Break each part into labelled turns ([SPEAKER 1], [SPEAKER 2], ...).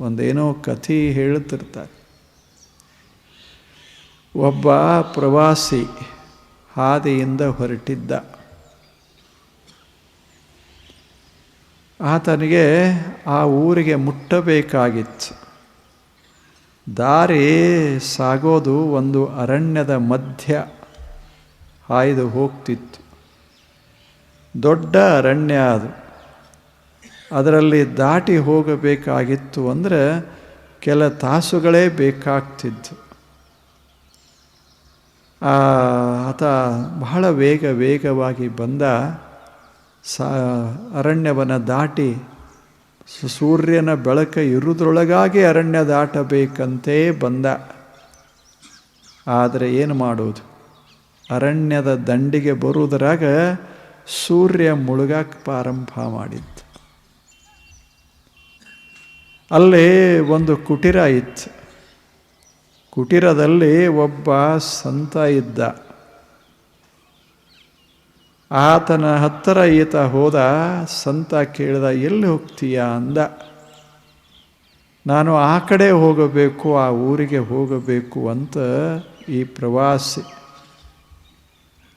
[SPEAKER 1] ಒಂದೇನೋ ಕಥೆ ಹೇಳುತ್ತಿರ್ತಾರೆ. ಒಬ್ಬ ಪ್ರವಾಸಿ ಹಾದಿಯಿಂದ ಹೊರಟಿದ್ದ. ಆತನಿಗೆ ಆ ಊರಿಗೆ ಮುಟ್ಟಬೇಕಾಗಿತ್ತು. ದಾರಿ ಸಾಗೋದು ಒಂದು ಅರಣ್ಯದ ಮಧ್ಯ ಹಾಯ್ದು ಹೋಗ್ತಿತ್ತು. ದೊಡ್ಡ ಅರಣ್ಯ ಅದು. ಅದರಲ್ಲಿ ದಾಟಿ ಹೋಗಬೇಕಾಗಿತ್ತು ಅಂದರೆ ಕೆಲ ತಾಸುಗಳೇ ಬೇಕಾಗ್ತಿತ್ತು. ಆತ ಬಹಳ ವೇಗ ವೇಗವಾಗಿ ಬಂದ, ಸಾ ಅರಣ್ಯವನ್ನು ದಾಟಿ ಸೂರ್ಯನ ಬೆಳಕ ಇರುವುದರೊಳಗಾಗಿ ಅರಣ್ಯ ದಾಟಬೇಕಂತೇ ಬಂದ. ಆದರೆ ಏನು ಮಾಡೋದು? ಅರಣ್ಯದ ದಂಡಿಗೆ ಬರುವುದರಾಗ ಸೂರ್ಯ ಮುಳುಗಕ್ಕೆ ಪ್ರಾರಂಭ ಮಾಡಿತ್ತು ಅಲ್ಲಿ ಒಂದು ಕುಟೀರ ಇತ್ತು. ಕುಟೀರದಲ್ಲಿ ಒಬ್ಬ ಸಂತ ಇದ್ದ. ಆತನ ಹತ್ತಿರ ಈತ ಹೋದ, ಸಂತ ಕೇಳಿದ, ಎಲ್ಲಿ ಹೋಗ್ತೀಯ? ಅಂದ. ನಾನು ಆ ಕಡೆ ಹೋಗಬೇಕು, ಆ ಊರಿಗೆ ಹೋಗಬೇಕು ಅಂತ ಈ ಪ್ರವಾಸಿ.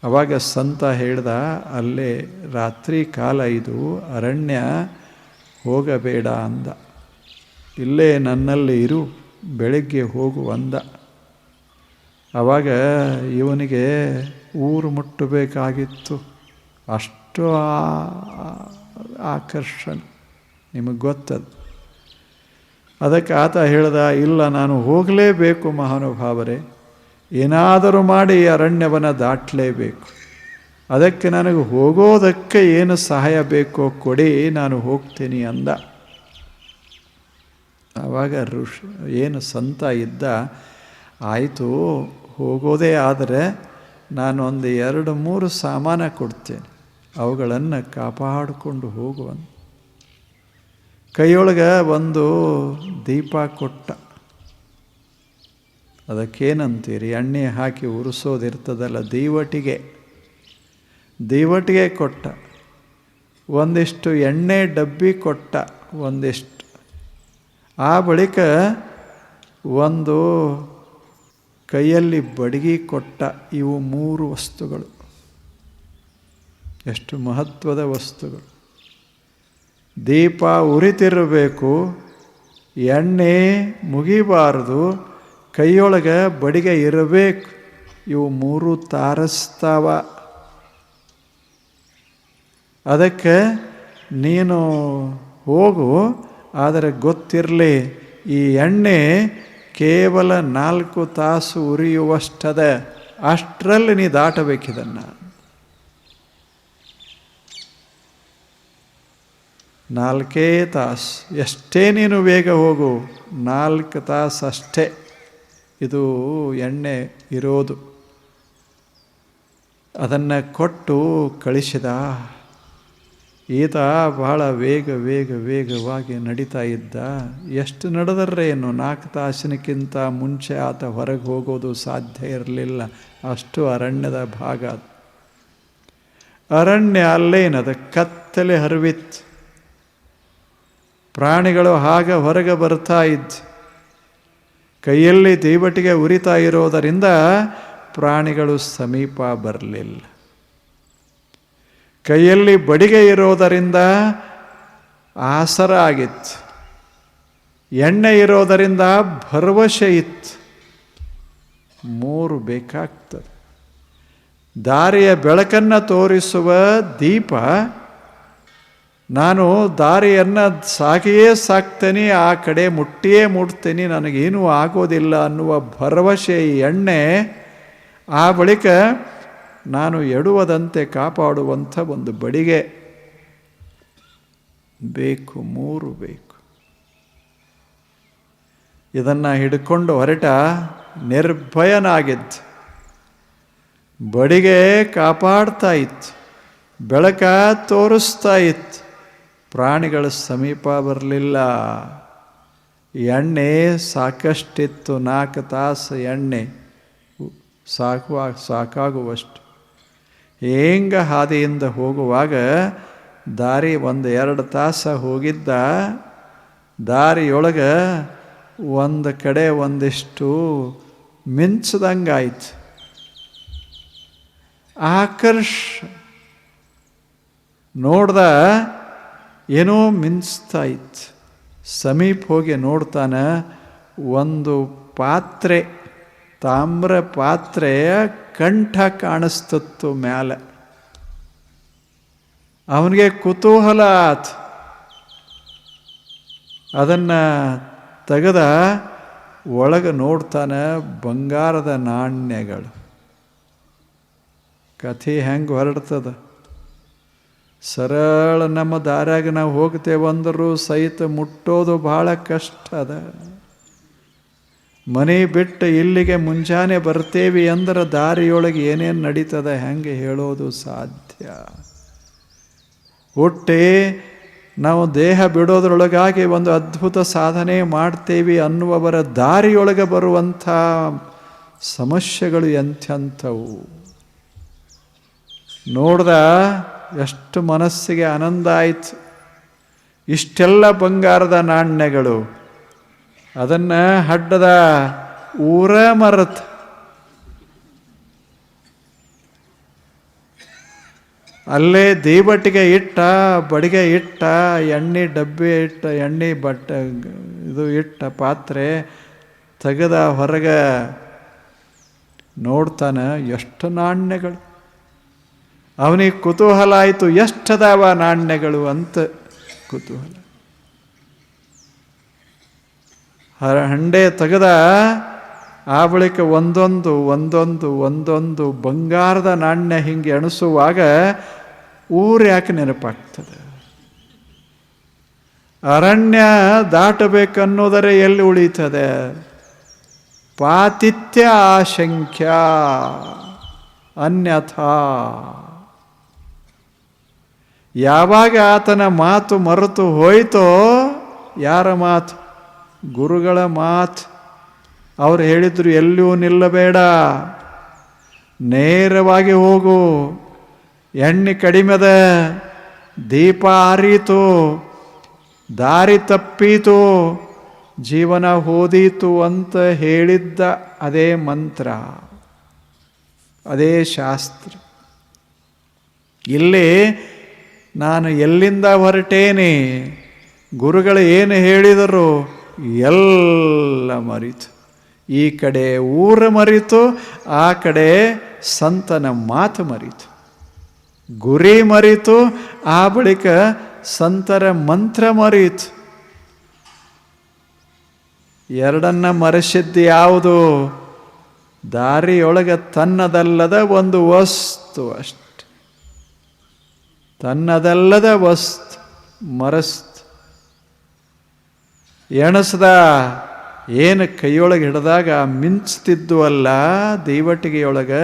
[SPEAKER 1] ಅವಾಗ ಸಂತ ಹೇಳ್ದ, ಅಲ್ಲೇ ರಾತ್ರಿ ಕಾಲ ಇದು ಅರಣ್ಯ ಹೋಗಬೇಡ ಅಂದ. ಇಲ್ಲೇ ನನ್ನಲ್ಲಿ ಇರು, ಬೆಳಗ್ಗೆ ಹೋಗು ಅಂದ. ಆವಾಗ ಇವನಿಗೆ ಊರು ಮುಟ್ಟಬೇಕಾಗಿತ್ತು. ಅಷ್ಟು ಆಕರ್ಷಣೆ ನಿಮಗೆ ಗೊತ್ತದು. ಅದಕ್ಕೆ ಆತ ಹೇಳ್ದ, ಇಲ್ಲ, ನಾನು ಹೋಗಲೇಬೇಕು ಮಹಾನುಭಾವರೇ. ಏನಾದರೂ ಮಾಡಿ ಅರಣ್ಯವನ್ನು ದಾಟಲೇಬೇಕು. ಅದಕ್ಕೆ ನನಗೆ ಹೋಗೋದಕ್ಕೆ ಏನು ಸಹಾಯ ಬೇಕೋ ಕೊಡಿ, ನಾನು ಹೋಗ್ತೀನಿ ಅಂದ. ಆವಾಗ ಋಷಿ ಏನು ಸಂತ ಇದ್ದ, ಆಯಿತು, ಹೋಗೋದೇ ಆದರೆ ನಾನು ಒಂದು ಎರಡು ಮೂರು ಸಾಮಾನ ಕೊಡ್ತೇನೆ. ಅವುಗಳನ್ನು ಕಾಪಾಡಿಕೊಂಡು ಹೋಗುವ ಕೈಯೊಳಗೆ ಒಂದು ದೀಪ ಕೊಟ್ಟ. ಅದಕ್ಕೇನಂತೀರಿ? ಎಣ್ಣೆ ಹಾಕಿ ಉರಿಸೋದಿರ್ತದಲ್ಲ ದೀವಟಿಗೆ. ದೀವಟಿಗೆ ಕೊಟ್ಟ. ಒಂದಿಷ್ಟು ಎಣ್ಣೆ ಡಬ್ಬಿ ಕೊಟ್ಟ. ಒಂದಿಷ್ಟು ಆ ಬಳಿಕ ಒಂದು ಕೈಯಲ್ಲಿ ಬಡಗಿ ಕೊಟ್ಟ ಇವು ಮೂರು ವಸ್ತುಗಳು. ಎಷ್ಟು ಮಹತ್ವದ ವಸ್ತುಗಳು. ದೀಪ ಉರಿತಿರಬೇಕು, ಎಣ್ಣೆ ಮುಗಿಬಾರದು, ಕೈಯೊಳಗೆ ಬಡಿಗೆ ಇರಬೇಕು, ಇವು ಮೂರು ತಾರಸ್ತಾವ. ಅದಕ್ಕೆ ನೀನು ಹೋಗು ಆದರೆ ಗೊತ್ತಿರಲಿ, ಈ ಎಣ್ಣೆ ಕೇವಲ ನಾಲ್ಕು ತಾಸು ಉರಿಯುವಷ್ಟದ, ಅಷ್ಟರಲ್ಲಿ ನೀ ದಾಟಬೇಕಿದನ್ನು. ನಾಲ್ಕೇ ತಾಸು, ಎಷ್ಟೇ ನೀನು ಬೇಗ ಹೋಗು, ನಾಲ್ಕು ತಾಸು ಅಷ್ಟೇ ಇದು ಎಣ್ಣೆ ಇರೋದು. ಅದನ್ನು ಕೊಟ್ಟು ಕಳಿಸಿದ. ಈತ ಬಹಳ ವೇಗ ವೇಗ, ವೇಗವಾಗಿ ನಡೀತಾ ಇದ್ದ. ಎಷ್ಟು ನಡೆದರೇನು ನಾಲ್ಕು ತಾಸಿನಕ್ಕಿಂತ ಮುಂಚೆ ಆತ ಹೊರಗೆ ಹೋಗೋದು ಸಾಧ್ಯ ಇರಲಿಲ್ಲ. ಅಷ್ಟು ಅರಣ್ಯದ ಭಾಗ. ಅರಣ್ಯ ಅಲ್ಲೇನದ ಕತ್ತಲೆ ಹರಿವಿತ್ತು. ಪ್ರಾಣಿಗಳು ಆಗ ಹೊರಗೆ ಬರ್ತಾ ಇದ್ದು. ಕೈಯಲ್ಲಿ ದೇವಟಿಗೆ ಉರಿತಾ ಇರೋದರಿಂದ ಪ್ರಾಣಿಗಳು ಸಮೀಪ ಬರಲಿಲ್ಲ. ಕೈಯಲ್ಲಿ ಬಡಿಗೆ ಇರೋದರಿಂದ ಆಸರ ಆಗಿತ್ತು ಎಣ್ಣೆ ಇರೋದರಿಂದ ಭರವಸೆ ಇತ್ತು. ಮೂರು ಬೇಕಾಗ್ತದೆ. ದಾರಿಯ ಬೆಳಕನ್ನು ತೋರಿಸುವ ದೀಪ, ನಾನು ದಾರಿಯನ್ನು ಸಾಕಿಯೇ ಸಾಕ್ತೇನೆ, ಆ ಕಡೆ ಮುಟ್ಟಿಯೇ ಮುಟ್ತೇನೆ, ನನಗೇನೂ ಆಗೋದಿಲ್ಲ ಅನ್ನುವ ಭರವಸೆ ಎಣ್ಣೆ, ಆ ಬಳಿಕ ನಾನು ಎಡುವದಂತೆ ಕಾಪಾಡುವಂಥ ಒಂದು ಬಡಿಗೆ ಬೇಕು, ಮೂರು ಬೇಕು. ಇದನ್ನು ಹಿಡ್ಕೊಂಡು ಹೊರಟ ನಿರ್ಭಯನಾಗಿದ್ದು. ಬಡಿಗೆ ಕಾಪಾಡ್ತಾ ಇತ್ತು, ಬೆಳಕ ತೋರಿಸ್ತಾ ಇತ್ತು. ಪ್ರಾಣಿಗಳ ಸಮೀಪ ಬರಲಿಲ್ಲ. ಎಣ್ಣೆ ಸಾಕಷ್ಟಿತ್ತು, ನಾಲ್ಕು ತಾಸು ಎಣ್ಣೆ ಸಾಕುವ, ಸಾಕಾಗುವಷ್ಟು. ಹೇಂಗ ಹಾದಿಯಿಂದ ಹೋಗುವಾಗ ದಾರಿ ಒಂದು ಎರಡು ತಾಸು ಹೋಗಿದ್ದ ದಾರಿಯೊಳಗೆ ಒಂದು ಕಡೆ ಒಂದಿಷ್ಟು ಮಿಂಚದಂಗಾಯ್ತು. ಆಕರ್ಷ ನೋಡ್ದ ಏನೋ ಮಿಂಚ್ತಾ ಇತ್ತು ಸಮೀಪ ಹೋಗಿ ನೋಡ್ತಾನೆ ಒಂದು ಪಾತ್ರೆ, ತಾಮ್ರ ಪಾತ್ರೆಯ ಕಂಠ ಕಾಣಿಸ್ತತ್ತು ಮ್ಯಾಲೆ. ಅವನಿಗೆ ಕುತೂಹಲ ಆತು. ಅದನ್ನು ತೆಗೆದ ಒಳಗೆ ನೋಡ್ತಾನೆ ಬಂಗಾರದ ನಾಣ್ಯಗಳು. ಕಥೆ ಹೆಂಗೆ ಹೊರಡ್ತದ? ಸರಳ ನಮ್ಮ ದಾರ್ಯಾಗ ನಾವು ಹೋಗ್ತೇವಂದರೂ ಸಹಿತ ಮುಟ್ಟೋದು ಭಾಳ ಕಷ್ಟ ಅದ. ಮನೆ ಬಿಟ್ಟು ಇಲ್ಲಿಗೆ ಮುಂಜಾನೆ ಬರ್ತೇವಿ ಅಂದ್ರೆ ದಾರಿಯೊಳಗೆ ಏನೇನು ನಡೀತದೆ ಹೆಂಗೆ ಹೇಳೋದು ಸಾಧ್ಯ. ಹುಟ್ಟಿ ನಾವು ದೇಹ ಬಿಡೋದ್ರೊಳಗಾಗಿ ಒಂದು ಅದ್ಭುತ ಸಾಧನೆ ಮಾಡ್ತೇವೆ ಅನ್ನುವವರ ದಾರಿಯೊಳಗೆ ಬರುವಂಥ ಸಮಸ್ಯೆಗಳು ಎಂಥೆಂಥವು? ನೋಡ್ದ ಎಷ್ಟು ಮನಸ್ಸಿಗೆ ಆನಂದ ಆಯಿತು. ಇಷ್ಟೆಲ್ಲ ಬಂಗಾರದ ನಾಣ್ಯಗಳು. ಅದನ್ನು ಹಡ್ಡದ ಊರ ಮರತ್. ಅಲ್ಲೇ ದೀಬಟ್ಟಿಗೆ ಇಟ್ಟ, ಬಡಿಗೆ ಇಟ್ಟ, ಎಣ್ಣೆ ಡಬ್ಬಿ ಇಟ್ಟ, ಎಣ್ಣೆ ಬಟ್ಟೆ, ಇದು ಇಟ್ಟ ಪಾತ್ರೆ ತೆಗೆದ ಹೊರಗೆ ನೋಡ್ತಾನೆ ಎಷ್ಟು ನಾಣ್ಯಗಳು. ಅವನಿಗೆ ಕುತೂಹಲ ಆಯಿತು ಎಷ್ಟದಾವ ನಾಣ್ಯಗಳು ಅಂತ ಕುತೂಹಲ. ಹರ ಹಂಡೆ ತೆಗೆದ, ಆ ಬಳಿಕ ಒಂದೊಂದು ಒಂದೊಂದು ಒಂದೊಂದು ಬಂಗಾರದ ನಾಣ್ಯ ಹಿಂಗೆ ಎಣಿಸುವಾಗ ಊರು ಯಾಕೆ ನೆನಪಾಗ್ತದೆ? ಅರಣ್ಯ ದಾಟಬೇಕನ್ನೋದರೆ ಎಲ್ಲಿ ಉಳಿತದೆ? ಪಾತಿಥ್ಯ ಆಶಂಖ್ಯ ಅನ್ಯಥಾ. ಯಾವಾಗ ಆತನ ಮಾತು ಮರೆತು ಹೋಯಿತೋ, ಯಾರ ಮಾತು ಗುರುಗಳ ಮಾತು ಅವರು ಹೇಳಿದ್ರು, ಎಲ್ಲಿಯೂ ನಿಲ್ಲಬೇಡ. ನೇರವಾಗಿ ಹೋಗು. ಎಣ್ಣೆ ಕಡಿಮೆದ. ದೀಪ ಆರೀತು. ದಾರಿ ತಪ್ಪೀತು. ಜೀವನ ಓದೀತು ಅಂತ ಹೇಳಿದ್ದ ಅದೇ ಮಂತ್ರ. ಅದೇ ಶಾಸ್ತ್ರ. ಇಲ್ಲಿ ನಾನು ಎಲ್ಲಿಂದ ಹೊರಟೇನೆ? ಗುರುಗಳು ಏನು ಹೇಳಿದರು? ಎಲ್ಲ ಮರಿತು. ಈ ಕಡೆ ಊರ ಮರಿತು, ಆ ಕಡೆ ಸಂತನ ಮಾತು ಮರಿತು. ಗುರಿ ಮರಿತು, ಆ ಬಳಿಕ ಸಂತರ ಮಂತ್ರ ಮರೀತು. ಎರಡನ್ನ ಮರೆಸಿದ್ದು ಯಾವುದು? ದಾರಿಯೊಳಗೆ ತನ್ನದಲ್ಲದ ಒಂದು ವಸ್ತು ಅಷ್ಟೆ. ತನ್ನದಲ್ಲದ ವಸ್ತು ಮರಸ್ತು ಎಣಸ್ದ ಏನು ಕೈಯೊಳಗೆ ಹಿಡಿದಾಗ ಮಿಂಚ್ತಿದ್ದು ಅಲ್ಲ ದೈವಟಿಗೆಯೊಳಗೆ,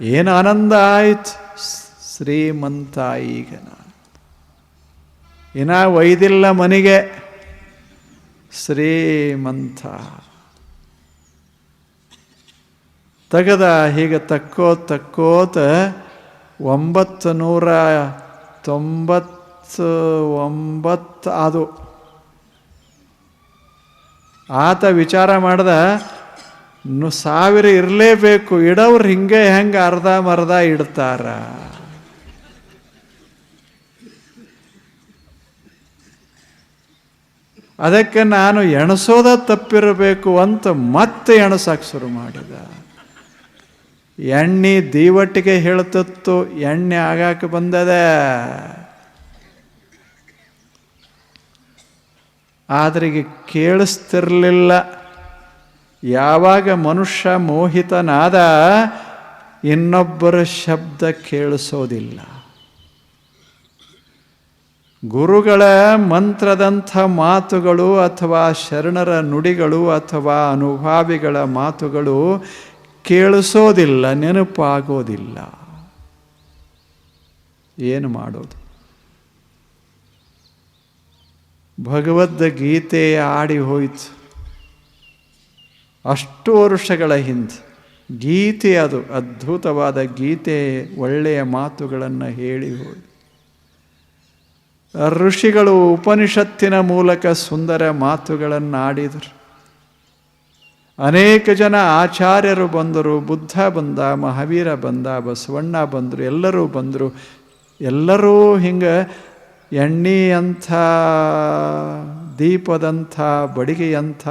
[SPEAKER 1] ಏನು ಆನಂದ ಆಯ್ತು? ಶ್ರೀಮಂತ ಈಗ ನಾನು. ಇನ್ನ ಒಯ್ದಿಲ್ಲ ಮನೆಗೆ. ಶ್ರೀಮಂತ. ತೆಗೆದ ಹೀಗೆ ತಕ್ಕೋ ತಕ್ಕೋತ ಒಂಬತ್ತು ನೂರ ತೊಂಬತ್ತು ಒಂಬತ್ತು, ಅದು ಆತ ವಿಚಾರ ಮಾಡ್ದ ಸಾವಿರ ಇರಲೇಬೇಕು ಇಡವ್ರು ಹಿಂಗೆ ಹೆಂಗೆ ಅರ್ಧ ಮರ್ಧ ಇಡ್ತಾರ? ಅದಕ್ಕೆ ನಾನು ಎಣಸೋದ ತಪ್ಪಿರಬೇಕು ಅಂತ ಮತ್ತೆ ಎಣಸಕ್ಕೆ ಶುರು ಮಾಡಿದ. ಎಣ್ಣೆ ದೀವಟ್ಟಿಗೆ ಹೇಳ್ತತ್ತು, ಎಣ್ಣೆ ಆಗಾಕ ಬಂದದ. ಆದರೆ ಈಗ ಕೇಳಿಸ್ತಿರ್ಲಿಲ್ಲ. ಯಾವಾಗ ಮನುಷ್ಯ ಮೋಹಿತನಾದ ಇನ್ನೊಬ್ಬರ ಶಬ್ದ ಕೇಳಿಸೋದಿಲ್ಲ. ಗುರುಗಳ ಮಂತ್ರದಂಥ ಮಾತುಗಳು ಅಥವಾ ಶರಣರ ನುಡಿಗಳು ಅಥವಾ ಅನುಭಾವಿಗಳ ಮಾತುಗಳು ಕೇಳಿಸೋದಿಲ್ಲ, ನೆನಪಾಗೋದಿಲ್ಲ. ಏನು ಮಾಡೋದು? ಭಗವದ್ಗೀತೆ ಆಡಿ ಹೋಯಿತು. ಅಷ್ಟು ವರ್ಷಗಳ ಹಿಂದೆ ಗೀತೆ ಅದು, ಅದ್ಭುತವಾದ ಗೀತೆ, ಒಳ್ಳೆಯ ಮಾತುಗಳನ್ನು ಹೇಳಿ ಹೋಯಿತು ಋಷಿಗಳು ಉಪನಿಷತ್ತಿನ ಮೂಲಕ ಸುಂದರ ಮಾತುಗಳನ್ನು ಆಡಿದರು ಅನೇಕ ಜನ ಆಚಾರ್ಯರು ಬಂದರು, ಬುದ್ಧ ಬಂದ, ಮಹಾವೀರ ಬಂದ, ಬಸವಣ್ಣ ಬಂದರು, ಎಲ್ಲರೂ ಬಂದರು. ಎಲ್ಲರೂ ಹಿಂಗೆ ಎಣ್ಣೆಯಂಥ, ದೀಪದಂಥ, ಬಡಿಗೆಯಂಥ,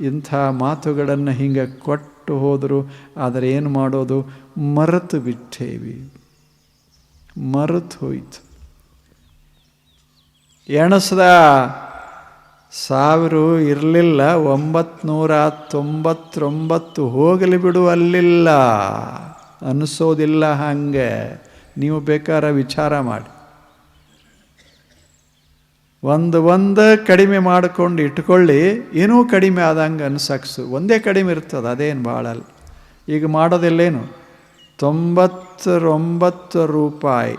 [SPEAKER 1] ಇಂಥ ಮಾತುಗಳನ್ನು ಹಿಂಗೆ ಕೊಟ್ಟು ಹೋದರು. ಆದರೆ ಏನು ಮಾಡೋದು? ಮರೆತು ಬಿಟ್ಟೇವಿ. ಮರೆತು ಹೋಯಿತು. ಎಣಸದ ಸಾವಿರ ಇರಲಿಲ್ಲ, ಒಂಬತ್ನೂರ ತೊಂಬತ್ತೊಂಬತ್ತು ಹೋಗಲಿ ಬಿಡು ಅಲ್ಲಿಲ್ಲ. ಅನಿಸೋದಿಲ್ಲ ಹಾಗೆ. ನೀವು ಬೇಕಾದ್ರೆ ವಿಚಾರ ಮಾಡಿ. ಒಂದು ಒಂದು ಕಡಿಮೆ ಮಾಡಿಕೊಂಡು ಇಟ್ಕೊಳ್ಳಿ ಏನೂ ಕಡಿಮೆ ಆದಂಗೆ ಅನ್ಸಕ್ಸು. ಒಂದೇ ಕಡಿಮೆ ಇರ್ತದೆ, ಅದೇನು ಭಾಳ ಅಲ್ಲ. ಈಗ ಮಾಡೋದಿಲ್ಲೇನು? ತೊಂಬತ್ತರೊಂಬತ್ತು ರೂಪಾಯಿ,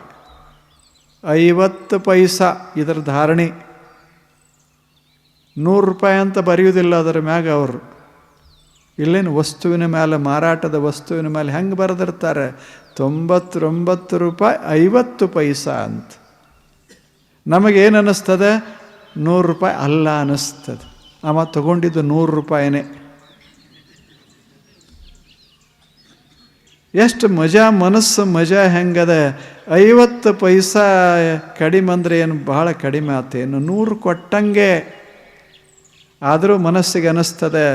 [SPEAKER 1] ಐವತ್ತು ಪೈಸಾ, ಇದರ ಧಾರಣೆ. ನೂರು ರೂಪಾಯಿ ಅಂತ ಬರೆಯುವುದಿಲ್ಲ ಅದರ ಮ್ಯಾಗ ಅವರು. ಇಲ್ಲೇನು ವಸ್ತುವಿನ ಮೇಲೆ ಮಾರಾಟದ ವಸ್ತುವಿನ ಮೇಲೆ ಹೆಂಗೆ ಬರೆದಿರ್ತಾರೆ? ತೊಂಬತ್ತೊಂಬತ್ತು ರೂಪಾಯಿ, ಐವತ್ತು ಪೈಸಾ ಅಂತ. ನಮಗೇನು ಅನ್ನಿಸ್ತದೆ? ನೂರು ರೂಪಾಯಿ ಅಲ್ಲ ಅನ್ನಿಸ್ತದೆ. ಅಮ್ಮ ತಗೊಂಡಿದ್ದು ನೂರು ರೂಪಾಯಿನೇ. ಎಷ್ಟು ಮಜಾ ಮನಸ್ಸು, ಮಜಾ ಹೆಂಗದ? ಐವತ್ತು ಪೈಸಾ ಕಡಿಮೆ ಅಂದರೆ ಏನು ಭಾಳ ಕಡಿಮೆ ಆತೇನು ನೂರು ಕೊಟ್ಟಂಗೆ. ಆದರೂ ಮನಸ್ಸಿಗೆ ಅನ್ನಿಸ್ತದೆ,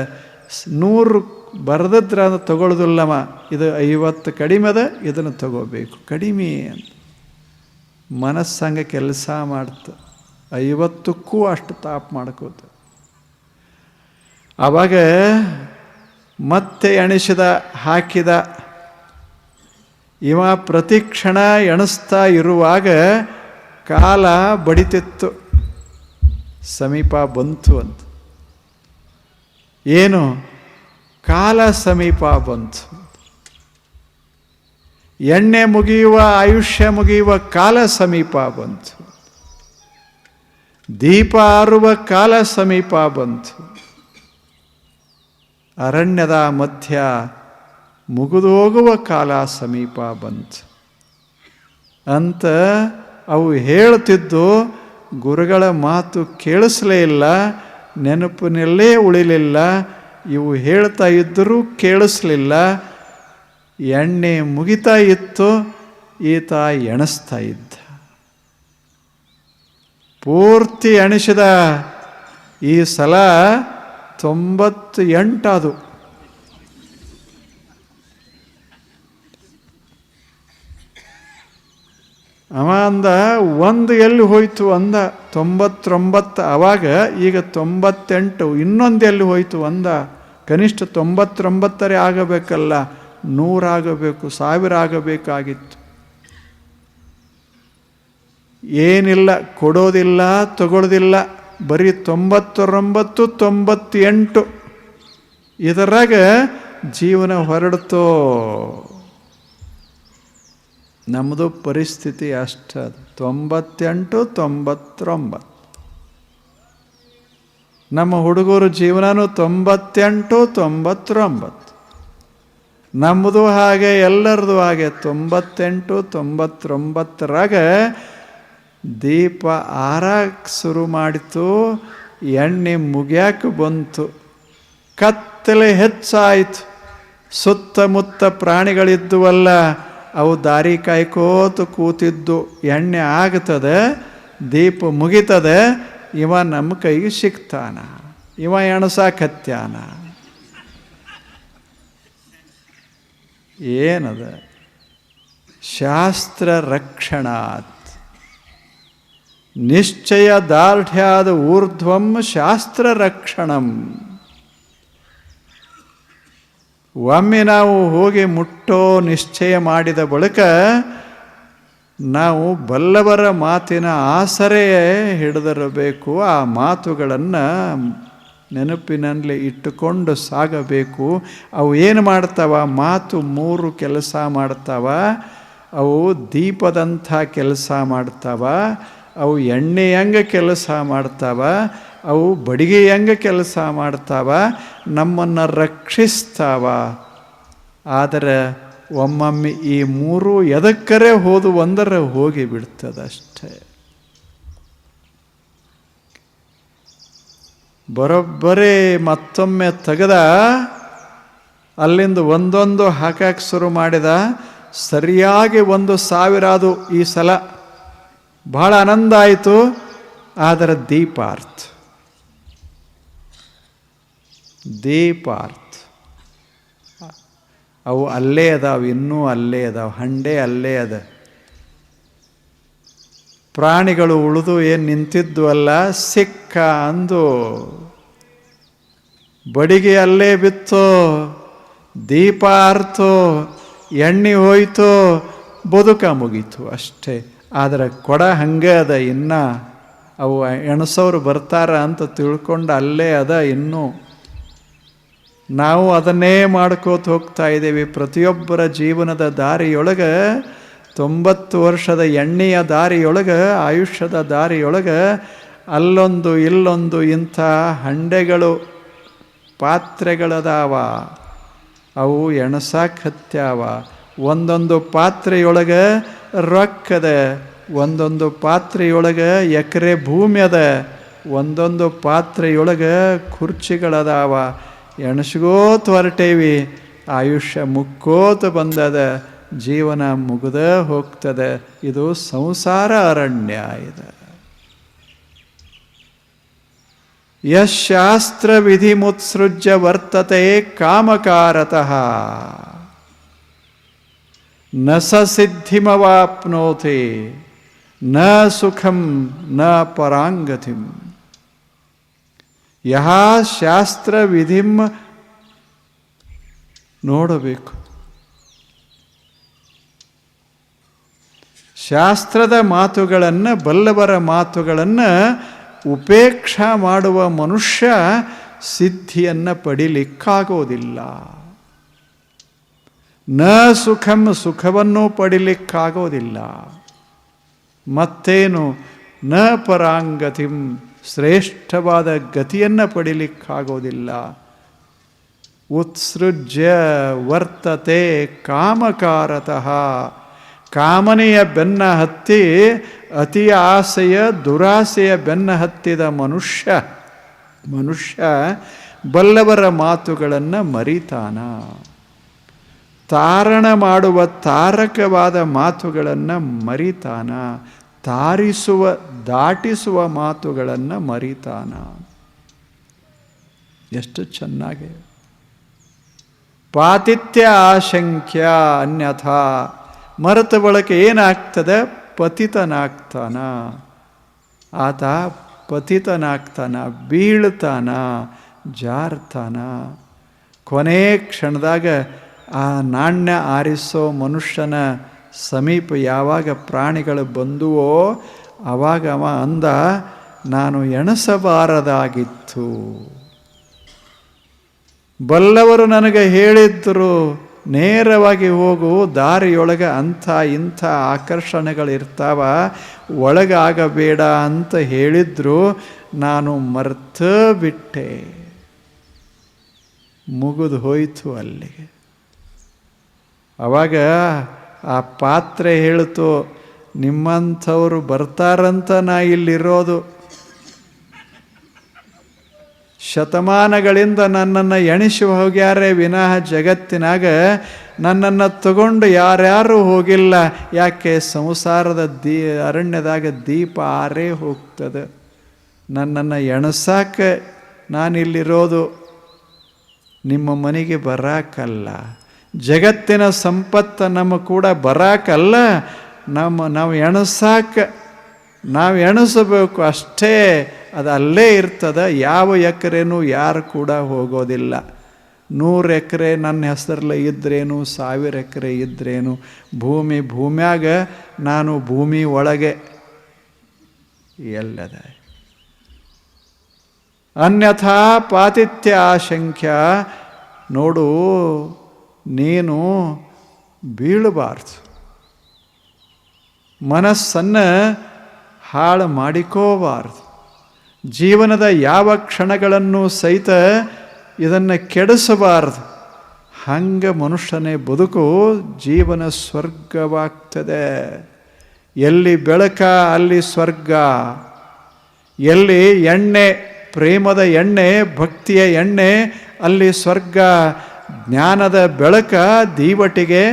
[SPEAKER 1] ನೂರು ಬರೆದದ್ರ ತಗೊಳ್ಳೋದಿಲ್ಲಮ್ಮ ಇದು ಐವತ್ತು ಕಡಿಮೆ ಅದ ಇದನ್ನು ತಗೋಬೇಕು. ಕಡಿಮೆ ಅಂತ. ಮನಸ್ಸಂಗೆ ಕೆಲಸ ಮಾಡ್ತು, ಐವತ್ತಕ್ಕೂ ಅಷ್ಟು ತಾಪ್ ಮಾಡ್ಕೋತ. ಆವಾಗ ಮತ್ತೆ ಎಣಿಸಿದ, ಹಾಕಿದ, ಇವ ಪ್ರತಿಕ್ಷಣ ಎಣಿಸ್ತಾ ಇರುವಾಗ ಕಾಲ ಬಡಿತಿತ್ತು. ಸಮೀಪ ಬಂತು ಅಂತ. ಏನು? ಕಾಲ ಸಮೀಪ ಬಂತು. ಎಣ್ಣೆ ಮುಗಿಯುವ, ಆಯುಷ್ಯ ಮುಗಿಯುವ ಕಾಲ ಸಮೀಪ ಬಂತು. ದೀಪ ಆರುವ ಕಾಲ ಸಮೀಪ ಬಂತು. ಅರಣ್ಯದ ಮಧ್ಯ ಮುಗಿದೋಗುವ ಕಾಲ ಸಮೀಪ ಬಂತು. ಅಂತ ಅವು ಹೇಳ್ತಿದ್ದು, ಗುರುಗಳ ಮಾತು ಕೇಳಿಸ್ಲೇ ಇಲ್ಲ, ನೆನಪಿನಲ್ಲೇ ಉಳಿಲಿಲ್ಲ, ಇವು ಹೇಳ್ತಾ ಇದ್ದರೂ ಕೇಳಿಸ್ಲಿಲ್ಲ ಎಣ್ಣೆ ಮುಗಿತಾ ಇತ್ತು, ಈತ ಎಣಿಸ್ತಾ ಇದ್ದ. ಪೂರ್ತಿ ಎಣಿಸಿದ ಈ ಸಲ ತೊಂಬತ್ತು ಎಂಟದು ಅವ ಅಂದ, ಒಂದು ಎಲ್ಲಿ ಹೋಯ್ತು? ಅಂದ, ತೊಂಬತ್ತೊಂಬತ್ತು ಅವಾಗ, ಈಗ ತೊಂಬತ್ತೆಂಟು. ಇನ್ನೊಂದು ಎಲ್ಲಿ ಹೋಯ್ತು? ಅಂದ, ಕನಿಷ್ಠ ತೊಂಬತ್ತೊಂಬತ್ತರೇ ಆಗಬೇಕಲ್ಲ. ನೂರಾಗಬೇಕು ಸಾವಿರ ಆಗಬೇಕಾಗಿತ್ತು ಏನಿಲ್ಲ, ಕೊಡೋದಿಲ್ಲ ತಗೊಳ್ಳೋದಿಲ್ಲ ಬರೀ ತೊಂಬತ್ತೊಂಬತ್ತು, ತೊಂಬತ್ತೆಂಟು. ಇದರಾಗ ಜೀವನ ಹೊರಡ್ತೋ. ನಮ್ಮದು ಪರಿಸ್ಥಿತಿ ಅಷ್ಟದು ತೊಂಬತ್ತೆಂಟು, ತೊಂಬತ್ತೊಂಬತ್ತು. ನಮ್ಮ ಹುಡುಗರು ಜೀವನನೂ ತೊಂಬತ್ತೆಂಟು, ತೊಂಬತ್ತೊಂಬತ್ತು. ನಮ್ಮದು ಹಾಗೆ, ಎಲ್ಲರದು ಹಾಗೆ. ತೊಂಬತ್ತೆಂಟು, ತೊಂಬತ್ತೊಂಬತ್ತರಾಗ ದೀಪ ಆರಕ್ಕೆ ಶುರು ಮಾಡಿತು. ಎಣ್ಣೆ ಮುಗಿಯಾಕೆ ಬಂತು. ಕತ್ತಲೆ ಹೆಚ್ಚಾಯಿತು. ಸುತ್ತಮುತ್ತ ಪ್ರಾಣಿಗಳಿದ್ದುವಲ್ಲ, ಅವು ದಾರಿ ಕಾಯ್ಕೋತು ಕೂತಿದ್ದು. ಎಣ್ಣೆ ಆಗ್ತದೆ, ದೀಪ ಮುಗಿತದೆ, ಇವ ನಮ್ಮ ಕೈಗೆ ಸಿಕ್ತಾನ ಇವ ಎಣಸಾಕತ್ಯಾನ. ಏನದ? ಶಾಸ್ತ್ರ ರಕ್ಷಣಾತ್ ನಿಶ್ಚಯ ದಾರ್ಢ್ಯಾದ ಊರ್ಧ್ವಂ ಶಾಸ್ತ್ರ ರಕ್ಷಣಂ ಒಮ್ಮೆ ನಾವು ಹೋಗಿ ಮುಟ್ಟೋ ನಿಶ್ಚಯ ಮಾಡಿದ ಬಳಿಕ ನಾವು ಬಲ್ಲವರ ಮಾತಿನ ಆಸರೆಯೇ ಹಿಡಿದಿರಬೇಕು, ಆ ಮಾತುಗಳನ್ನು ನೆನಪಿನಲ್ಲಿ ಇಟ್ಟುಕೊಂಡು ಸಾಗಬೇಕು. ಅವು ಏನು ಮಾಡ್ತಾವ? ಮಾತು ಮೂರು ಕೆಲಸ ಮಾಡ್ತಾವ. ಅವು ದೀಪದಂಥ ಕೆಲಸ ಮಾಡ್ತಾವ. ಅವು ಎಣ್ಣೆಯಂಗ ಕೆಲಸ ಮಾಡ್ತಾವ. ಅವು ಬಡಿಗೆಯಂಗ ಕೆಲಸ ಮಾಡ್ತಾವ. ನಮ್ಮನ್ನು ರಕ್ಷಿಸ್ತಾವ. ಆದರೆ ಒಮ್ಮೊಮ್ಮೆ ಈ ಮೂರು ಎದಕ್ಕರೆ ಹೋದು ಒಂದರ ಹೋಗಿ ಬಿಡ್ತದಷ್ಟೇ. ಬರೋಬ್ಬರಿ ಮತ್ತೊಮ್ಮೆ ತೆಗೆದ, ಅಲ್ಲಿಂದ ಒಂದೊಂದು ಹಾಕಕ್ಕೆ ಶುರು ಮಾಡಿದ, ಸರಿಯಾಗಿ ಒಂದು ಸಾವಿರ ಅದು ಈ ಸಲ. ಬಹಳ ಆನಂದ ಆಯಿತು, ಆದರೆ ದೀಪಾರ್ಥ. ದೀಪಾರ್ಥ. ಅವು ಅಲ್ಲೇ ಅದಾವ, ಇನ್ನೂ ಅಲ್ಲೇ ಅದಾವ, ಹಂಡೆ ಅಲ್ಲೇ ಅದ. ಪ್ರಾಣಿಗಳು ಉಳಿದು ಏನು ನಿಂತಿದ್ದು ಅಲ್ಲ, ಸಿಕ್ಕ ಅಂದು ಬಡಿಗೆ ಅಲ್ಲೇ ಬಿತ್ತು, ದೀಪ ಅರ್ತೋ ಎಣ್ಣೆ ಹೋಯ್ತೋ, ಬದುಕ ಮುಗೀತು ಅಷ್ಟೇ. ಆದರೆ ಕೊಡ ಹಂಗೆ ಅದ ಇನ್ನ. ಅವು ಎಣಸೋರು ಬರ್ತಾರ ಅಂತ ತಿಳ್ಕೊಂಡು ಅಲ್ಲೇ ಅದ ಇನ್ನೂ. ನಾವು ಅದನ್ನೇ ಮಾಡ್ಕೋತ ಹೋಗ್ತಾ ಇದ್ದೀವಿ. ಪ್ರತಿಯೊಬ್ಬರ ಜೀವನದ ದಾರಿಯೊಳಗೆ ತೊಂಬತ್ತು ವರ್ಷದ ಎಣ್ಣೆಯ ದಾರಿಯೊಳಗೆ, ಆಯುಷ್ಯದ ದಾರಿಯೊಳಗೆ ಅಲ್ಲೊಂದು ಇಲ್ಲೊಂದು ಇಂಥ ಹಂಡೆಗಳು, ಪಾತ್ರೆಗಳದಾವ. ಅವು ಎಣಸಾಕತ್ಯಾವ. ಒಂದೊಂದು ಪಾತ್ರೆಯೊಳಗೆ ರೊಕ್ಕದ, ಒಂದೊಂದು ಪಾತ್ರೆಯೊಳಗೆ ಎಕರೆ ಭೂಮಿ ಅದ ಒಂದೊಂದು ಪಾತ್ರೆಯೊಳಗೆ ಕುರ್ಚಿಗಳದಾವ. ಎಣಸ್ಗೋತ್ ಹೊರಟೇವಿ, ಆಯುಷ್ಯ ಮುಕ್ಕೋತ ಬಂದದ. ಜೀವನ ಮುಗಿದ ಹೋಗ್ತದೆ. ಇದು ಸಂಸಾರ ಅರಣ್ಯ ಇದೆ. ಯಶಾಸ್ತ್ರ ವಿಧಿ ಮುತ್ಸೃಜ್ಯ ವರ್ತತೆ ಕಾಮಕಾರತಃ. ನ ಸಿದ್ಧಿಮವಾಪ್ನೋತಿ, ನ ಸುಖಂ, ನ ಪರಾಂಗತಿಂ. ಯಹ ಶಾಸ್ತ್ರ ವಿಧಿಂ ನೋಡಬೇಕು. ಶಾಸ್ತ್ರದ ಮಾತುಗಳನ್ನು, ಬಲ್ಲವರ ಮಾತುಗಳನ್ನು ಉಪೇಕ್ಷಾ ಮಾಡುವ ಮನುಷ್ಯ ಸಿದ್ಧಿಯನ್ನು ಪಡಿಲಿಕ್ಕಾಗೋದಿಲ್ಲ. ನ ಸುಖಂ ಸುಖವನ್ನು ಪಡಿಲಿಕ್ಕಾಗೋದಿಲ್ಲ. ಮತ್ತೇನು? ನ ಪರಾಂಗತಿಂ ಶ್ರೇಷ್ಠವಾದ ಗತಿಯನ್ನು ಪಡಿಲಿಕ್ಕಾಗೋದಿಲ್ಲ. ಉತ್ಸೃಜ್ಯ ವರ್ತತೆ ಕಾಮಕಾರತಃ ಕಾಮನೆಯ ಬೆನ್ನ ಹತ್ತಿ ಅತಿ ಆಸೆಯ ದುರಾಸೆಯ ಬೆನ್ನ ಹತ್ತಿದ ಮನುಷ್ಯ ಮನುಷ್ಯ ಬಲ್ಲವರ ಮಾತುಗಳನ್ನು ಮರಿತಾನ. ತಾರಣ ಮಾಡುವ ತಾರಕವಾದ ಮಾತುಗಳನ್ನು ಮರಿತಾನ. ತಾರಿಸುವ, ದಾಟಿಸುವ ಮಾತುಗಳನ್ನು ಮರಿತಾನ. ಎಷ್ಟು ಚೆನ್ನಾಗಿ. ಪಾತಿಥ್ಯ ಆಶಂಕ್ಯ ಅನ್ಯಥಾ. ಮರೆತ ಬಳಕೆ ಏನಾಗ್ತದೆ? ಪತಿತನಾಗ್ತಾನ. ಆತ ಪತಿತನಾಗ್ತಾನ, ಬೀಳ್ತಾನ, ಜಾರ್ತಾನ. ಕೊನೆ ಕ್ಷಣದಾಗ ಆ ನಾಣ್ಯ ಆರಿಸೋ ಮನುಷ್ಯನ ಸಮೀಪ ಯಾವಾಗ ಪ್ರಾಣಿಗಳು ಬಂದುವೋ ಆವಾಗ ಅವ ಅಂದ, ನಾನು ಎಣಸಬಾರದಾಗಿತ್ತು. ಬಲ್ಲವರು ನನಗೆ ಹೇಳಿದ್ರು ನೇರವಾಗಿ ಹೋಗು, ದಾರಿಯೊಳಗೆ ಅಂಥ ಇಂಥ ಆಕರ್ಷಣೆಗಳಿರ್ತಾವ, ಒಳಗಾಗಬೇಡ ಅಂತ ಹೇಳಿದ್ರು, ನಾನು ಮರ್ತ ಬಿಟ್ಟೆ ಮುಗಿದು ಹೋಯಿತು ಅಲ್ಲಿಗೆ. ಅವಾಗ ಆ ಪಾತ್ರೆ ಹೇಳ್ತು, ನಿಮ್ಮಂಥವ್ರು ಬರ್ತಾರಂತ ನಾ ಇಲ್ಲಿರೋದು. ಶತಮಾನಗಳಿಂದ ನನ್ನನ್ನು ಎಣಿಸಿ ಹೋಗ್ಯಾರೆ ವಿನಃ ಜಗತ್ತಿನಾಗ ನನ್ನನ್ನು ತಗೊಂಡು ಯಾರ್ಯಾರು ಹೋಗಿಲ್ಲ. ಯಾಕೆ? ಸಂಸಾರದ ದೀ, ಅರಣ್ಯದಾಗ ದೀಪ ಆರೇ ಹೋಗ್ತದೆ. ನನ್ನನ್ನು ಎಣಸಾಕ ನಾನಿಲ್ಲಿರೋದು ನಿಮ್ಮ ಮನೆಗೆ ಬರಾಕಲ್ಲ. ಜಗತ್ತಿನ ಸಂಪತ್ತು ನಮ್ಮ ಕೂಡ ಬರಾಕಲ್ಲ. ನಮ್ಮ, ನಾವು ಎಣಸಾಕ ನಾವು ಎಣಿಸಬೇಕು ಅಷ್ಟೇ, ಅದು ಅಲ್ಲೇ ಇರ್ತದೆ, ಯಾವ ಎಕರೆನೂ ಯಾರು ಕೂಡ ಹೋಗೋದಿಲ್ಲ. ನೂರು ಎಕರೆ ನನ್ನ ಹೆಸರಲ್ಲೇ ಇದ್ರೇನು, ಸಾವಿರ ಎಕರೆ ಇದ್ರೇನು, ಭೂಮಿ ಭೂಮ್ಯಾಗ ನಾನು ಭೂಮಿ ಒಳಗೆ ಎಲ್ಲದ. ಅನ್ಯಥಾ ಪಾತಿಥ್ಯ ಆಶಂಖ್ಯ ನೋಡು, ನೀನು ಬೀಳಬಾರ್ದು. ಮನಸ್ಸನ್ನು ಹಾಳು ಮಾಡಿಕೋಬಾರದು. ಜೀವನದ ಯಾವ ಕ್ಷಣಗಳನ್ನು ಸಹಿತ ಇದನ್ನು ಕೆಡಿಸಬಾರದು. ಹಂಗೆ ಮನುಷ್ಯನೇ ಬದುಕು ಜೀವನ ಸ್ವರ್ಗವಾಗ್ತದೆ. ಎಲ್ಲಿ ಬೆಳಕ, ಅಲ್ಲಿ ಸ್ವರ್ಗ. ಎಲ್ಲಿ ಎಣ್ಣೆ, ಪ್ರೇಮದ ಎಣ್ಣೆ, ಭಕ್ತಿಯ ಎಣ್ಣೆ, ಅಲ್ಲಿ ಸ್ವರ್ಗ. ಜ್ಞಾನದ ಬೆಳಕ, ದೀವಟಿಗೆ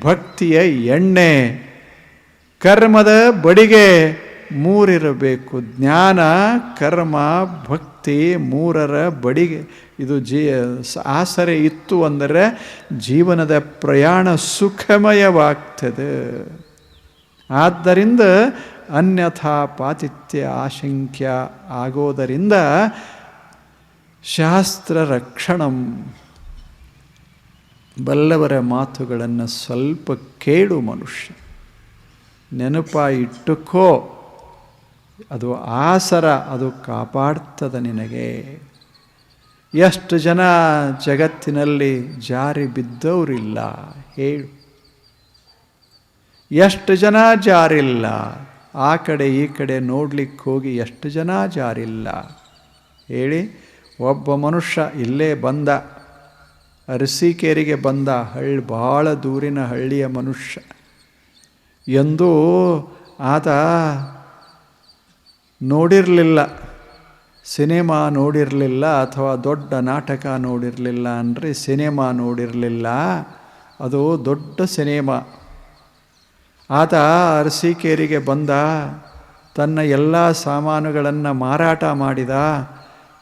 [SPEAKER 1] ಭಕ್ತಿಯ ಎಣ್ಣೆ. ಕರ್ಮದ ಬಡಿಗೆ ಮೂರಿರಬೇಕು. ಜ್ಞಾನ, ಕರ್ಮ, ಭಕ್ತಿ ಮೂರರ ಬಡಿಗೆ. ಇದು ಜೀ, ಆಸರೆ ಇತ್ತು ಅಂದರೆ ಜೀವನದ ಪ್ರಯಾಣ ಸುಖಮಯವಾಗ್ತದೆ. ಆದ್ದರಿಂದ ಅನ್ಯಥಾ ಪಾತಿಥ್ಯ ಆಶಂಕ್ಯ ಆಗೋದರಿಂದ ಶಾಸ್ತ್ರ ರಕ್ಷಣಂ. ಬಲ್ಲವರ ಮಾತುಗಳನ್ನು ಸ್ವಲ್ಪ ಕೇಳು ಮನುಷ್ಯ. ನೆನಪ ಅದು ಆಸರ, ಅದು ಕಾಪಾಡ್ತದೆ ನಿನಗೆ. ಎಷ್ಟು ಜನ ಜಗತ್ತಿನಲ್ಲಿ ಜಾರಿ ಬಿದ್ದವರಿಲ್ಲ, ಹೇಳು. ಎಷ್ಟು ಜನ ಜಾರಿಲ್ಲ, ಆ ಕಡೆ ಈ ಕಡೆ ನೋಡ್ಲಿಕ್ಕೆ ಹೋಗಿ ಎಷ್ಟು ಜನ ಜಾರಿಲ್ಲ, ಹೇಳಿ. ಒಬ್ಬ ಮನುಷ್ಯ ಇಲ್ಲೇ ಬಂದ, ಅರಸೀಕೇರಿಗೆ ಬಂದ ಹಳ್ಳಿ, ಭಾಳ ದೂರಿನ ಹಳ್ಳಿಯ ಮನುಷ್ಯ. ಎಂದೂ ಆತ ನೋಡಿರಲಿಲ್ಲ. ಸಿನಿಮಾ ನೋಡಿರಲಿಲ್ಲ ಅಥವಾ ದೊಡ್ಡ ನಾಟಕ ನೋಡಿರಲಿಲ್ಲ ಅಂದರೆ ಸಿನಿಮಾ ನೋಡಿರಲಿಲ್ಲ. ಅದು ದೊಡ್ಡ ಸಿನಿಮಾ. ಆತ ಅರಸೀಕೇರಿಗೆ ಬಂದ. ತನ್ನ ಎಲ್ಲ ಸಾಮಾನುಗಳನ್ನು ಮಾರಾಟ ಮಾಡಿದ.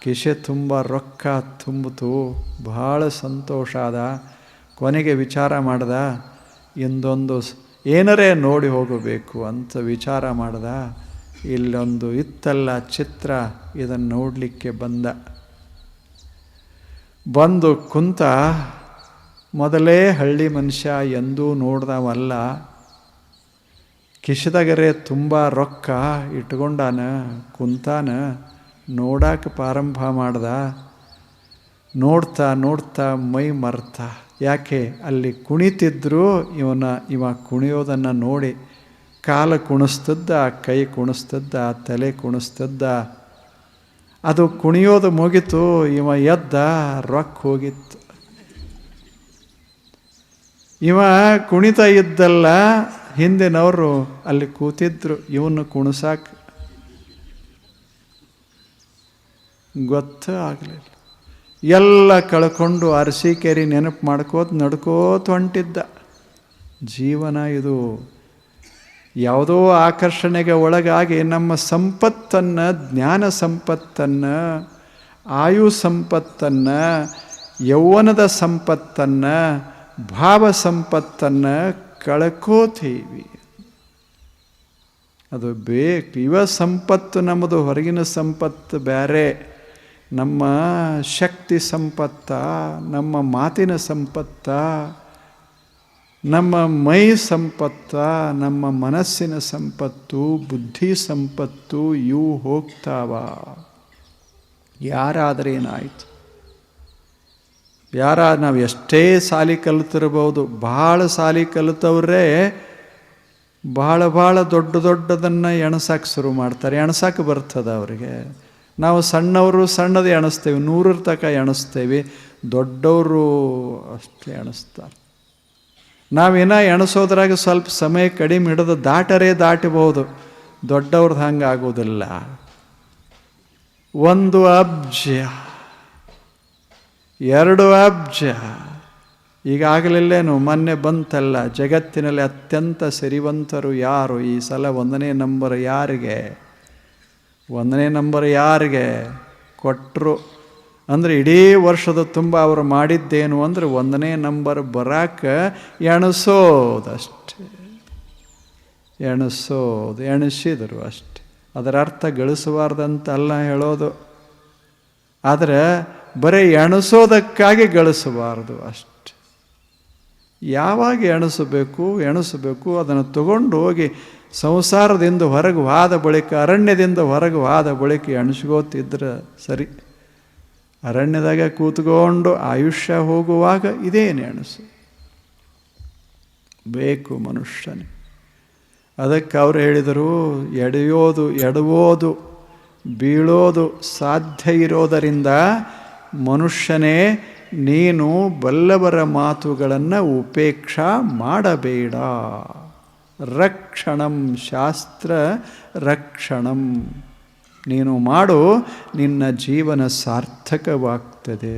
[SPEAKER 1] ಕಿಶೆ ತುಂಬ ರೊಕ್ಕ ತುಂಬಿತು. ಭಾಳ ಸಂತೋಷ ಆದ. ಕೊನೆಗೆ ವಿಚಾರ ಮಾಡ್ದ. ಇಂದೊಂದು ಏನರೇ ನೋಡಿ ಹೋಗಬೇಕು ಅಂತ ವಿಚಾರ ಮಾಡ್ದ. ಇಲ್ಲೊಂದು ಇತ್ತಲ್ಲ ಚಿತ್ರ ಇದನ್ನು ನೋಡಲಿಕ್ಕೆ ಬಂದ. ಬಂದು ಕುಂತ ಮೊದಲೇ ಹಳ್ಳಿ ಮನುಷ್ಯ ಎಂದೂ ನೋಡ್ದವಲ್ಲ. ಕಿಶದಗರೆ ತುಂಬ ರೊಕ್ಕ ಇಟ್ಕೊಂಡಾನ, ಕುಂತಾನ ನೋಡಕ್ಕೆ ಪ್ರಾರಂಭ ಮಾಡ್ದ. ನೋಡ್ತಾ ನೋಡ್ತಾ ಮೈ ಮರ್ತ. ಯಾಕೆ? ಅಲ್ಲಿ ಕುಣಿತಿದ್ರು ಇವನ, ಇವ ಕುಣಿಯೋದನ್ನು ನೋಡಿ. ಕಾಲು ಕುಣಿಸ್ತದ್ದ ಕೈ ಕುಣಿಸ್ತದ್ದ ತಲೆ ಕುಣಿಸ್ತದ್ದ. ಅದು ಕುಣಿಯೋದು ಮುಗಿತು, ಇವ ಎದ್ದ, ರೊಕ್ಕ ಹೋಗಿತ್ತು. ಇವ ಕುಣಿತ ಇದ್ದಲ್ಲ, ಹಿಂದಿನವರು ಅಲ್ಲಿ ಕೂತಿದ್ರು, ಇವನು ಕುಣಿಸಾಕ. ಗೊತ್ತೂ ಆಗಲಿಲ್ಲ. ಎಲ್ಲ ಕಳ್ಕೊಂಡು ಅರಸೀಕೆರೆ ನೆನಪು ಮಾಡ್ಕೋತ ನಡ್ಕೋತ ಹೊಂಟಿದ್ದ. ಜೀವನ ಇದು. ಯಾವುದೋ ಆಕರ್ಷಣೆಗೆ ಒಳಗಾಗಿ ನಮ್ಮ ಸಂಪತ್ತನ್ನು, ಜ್ಞಾನ ಸಂಪತ್ತನ್ನು, ಆಯು ಸಂಪತ್ತನ್ನು, ಯೌವನದ ಸಂಪತ್ತನ್ನು, ಭಾವ ಸಂಪತ್ತನ್ನು ಕಳ್ಕೋತೀವಿ. ಅದು ಬೇಕು. ಇವ ಸಂಪತ್ತು ನಮ್ಮದು, ಹೊರಗಿನ ಸಂಪತ್ತು ಬೇರೆ ನಮ್ಮ ಶಕ್ತಿ ಸಂಪತ್ತ, ನಮ್ಮ ಮಾತಿನ ಸಂಪತ್ತ ನಮ್ಮ ಮೈ ಸಂಪತ್ತ, ನಮ್ಮ ಮನಸ್ಸಿನ ಸಂಪತ್ತು, ಬುದ್ಧಿ ಸಂಪತ್ತು, ಇವು ಹೋಗ್ತಾವ. ಯಾರಾದರೇನಾಯಿತು ಯಾರ ನಾವು ಎಷ್ಟೇ ಸಾಲಿ ಕಲಿತಿರ್ಬೋದು, ಭಾಳ ಸಾಲಿ ಕಲಿತವ್ರೆ ಭಾಳ ಭಾಳ ದೊಡ್ಡ ದೊಡ್ಡದನ್ನು ಎಣಸಕ್ಕೆ ಶುರು ಮಾಡ್ತಾರೆ. ಎಣಸಕ್ಕೆ ಬರ್ತದೆ ಅವರಿಗೆ. ನಾವು ಸಣ್ಣವರು ಸಣ್ಣದು ಎಣಿಸ್ತೇವೆ, ನೂರರ ತನಕ ಎಣಿಸ್ತೇವೆ, ದೊಡ್ಡವರು ಅಷ್ಟೇ ಎಣಿಸ್ತಾರೆ. ನಾವೇನ ಎಣಸೋದ್ರಾಗ ಸ್ವಲ್ಪ ಸಮಯ ಕಡಿಮೆ ಹಿಡಿದು ದಾಟರೇ ದಾಟಬಹುದು. ದೊಡ್ಡವ್ರದ್ದು ಹಂಗೆ ಆಗೋದಿಲ್ಲ. ಒಂದು ಅಬ್ಜ. ಎರಡು ಅಬ್ಜ. ಈಗಾಗಲಿಲ್ಲೇನು, ಮೊನ್ನೆ ಬಂತಲ್ಲ, ಜಗತ್ತಿನಲ್ಲಿ ಅತ್ಯಂತ ಸಿರಿವಂತರು ಯಾರು? ಈ ಸಲ ಒಂದನೇ ನಂಬರ್ ಯಾರಿಗೆ? ಒಂದನೇ ನಂಬರ್ ಯಾರಿಗೆ? ಕೊಟ್ಟರು ಅಂದರೆ ಇಡೀ ವರ್ಷದ ತುಂಬ ಅವರು ಮಾಡಿದ್ದೇನು ಅಂದರೆ ಒಂದನೇ ನಂಬರ್ ಬರಾಕ ಎಣಸೋದಷ್ಟೇ ಎಣಸೋದು, ಎಣಿಸಿದರು ಅಷ್ಟೆ. ಅದರ ಅರ್ಥ ಗಳಿಸಬಾರ್ದಂತಲ್ಲ ಹೇಳೋದು. ಆದರೆ ಬರೀ ಎಣಸೋದಕ್ಕಾಗಿ ಗಳಿಸಬಾರ್ದು ಅಷ್ಟೆ. ಯಾವಾಗ ಎಣಸಬೇಕು ಎಣಸಬೇಕು, ಅದನ್ನು ತಗೊಂಡು ಹೋಗಿ ಸಂಸಾರದಿಂದ ಹೊರಗೆ ಹೋದ ಬಳಿಕ, ಅರಣ್ಯದಿಂದ ಹೊರಗೆ ಹೋದ ಬಳಿಕ ಎಣಿಸ್ಕೋತಿದ್ರೆ ಸರಿ. ಅರಣ್ಯದಾಗ ಕೂತ್ಕೊಂಡು ಆಯುಷ್ಯ ಹೋಗುವಾಗ ಇದೇನೆ ಅನಿಸು ಬೇಕು ಮನುಷ್ಯನೇ. ಅದಕ್ಕೆ ಅವರು ಹೇಳಿದರು, ಎಡೆಯೋದು, ಎಡವೋದು, ಬೀಳೋದು ಸಾಧ್ಯ ಇರೋದರಿಂದ ಮನುಷ್ಯನೇ ನೀನು ಬಲ್ಲವರ ಮಾತುಗಳನ್ನು ಉಪೇಕ್ಷಾ ಮಾಡಬೇಡ. ರಕ್ಷಣಂ ಶಾಸ್ತ್ರ ರಕ್ಷಣಂ. ನೀನು ಮಾಡು ನಿನ್ನ ಜೀವನ ಸಾರ್ಥಕವಾಗ್ತದೆ.